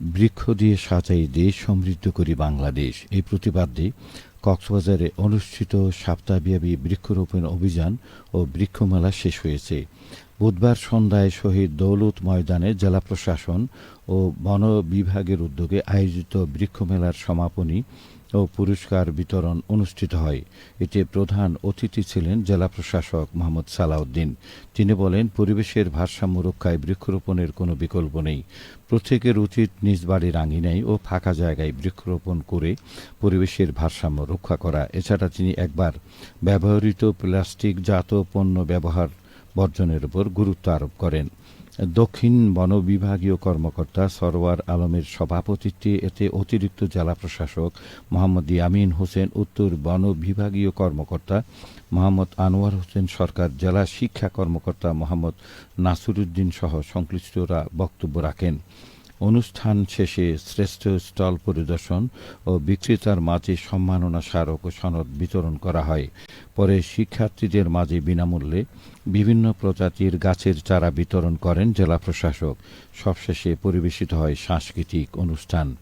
বৃক্ষ দিয়ে সাজাই দেশ সমৃদ্ধ করি বাংলাদেশ। এই প্রতিবাদে কক্সবাজারে অনুষ্ঠিত সপ্তাহব্যাপী বৃক্ষরোপণ অভিযান ও বৃক্ষমেলা শেষ হয়েছে। বুধবার সন্ধ্যায় শহীদ দৌলত ময়দানে জেলা প্রশাসন ও বন বিভাগের উদ্যোগে আয়োজিত বৃক্ষমেলার সমাপনী ও পুরস্কার বিতরণ অনুষ্ঠিত হয়। এতে প্রধান অতিথি ছিলেন জেলা প্রশাসক মোহাম্মদ সালাউদ্দিন। তিনি বলেন, পরিবেশের ভারসাম্য রক্ষায় বৃক্ষরোপণের কোনো বিকল্প নেই। প্রত্যেকের উচিত নিজ বাড়ির আঙিনায় ও ফাঁকা জায়গায় বৃক্ষরোপণ করে পরিবেশের ভারসাম্য রক্ষা করা। এছাড়া তিনি একবার ব্যবহৃত প্লাস্টিকজাত পণ্য ব্যবহার বর্জনের উপর গুরুত্ব আরোপ করেন। দক্ষিণ বন বিভাগীয় কর্মকর্তা সরওয়ার আলমের সভাপতিত্বে এতে অতিরিক্ত জেলা প্রশাসক মোহাম্মদ ইয়ামিন হোসেন, উত্তর বন বিভাগীয় কর্মকর্তা মোহাম্মদ আনোয়ার হোসেন, সরকার জেলা শিক্ষা কর্মকর্তা মোহাম্মদ নাসিরুদ্দিন সহ সংশ্লিষ্টরা বক্তব্য রাখেন। অনুষ্ঠান শেষে শ্রেষ্ঠ স্টল পরিদর্শন ও বিক্রেতার মাঝে সম্মাননা স্মারক ও সনদ বিতরণ করা হয়। পরে শিক্ষার্থীদের মাঝে বিনামূল্যে বিভিন্ন প্রজাতির গাছের চারা বিতরণ করেন জেলা প্রশাসক। সবশেষে পরিবেশিত হয় সাংস্কৃতিক অনুষ্ঠান।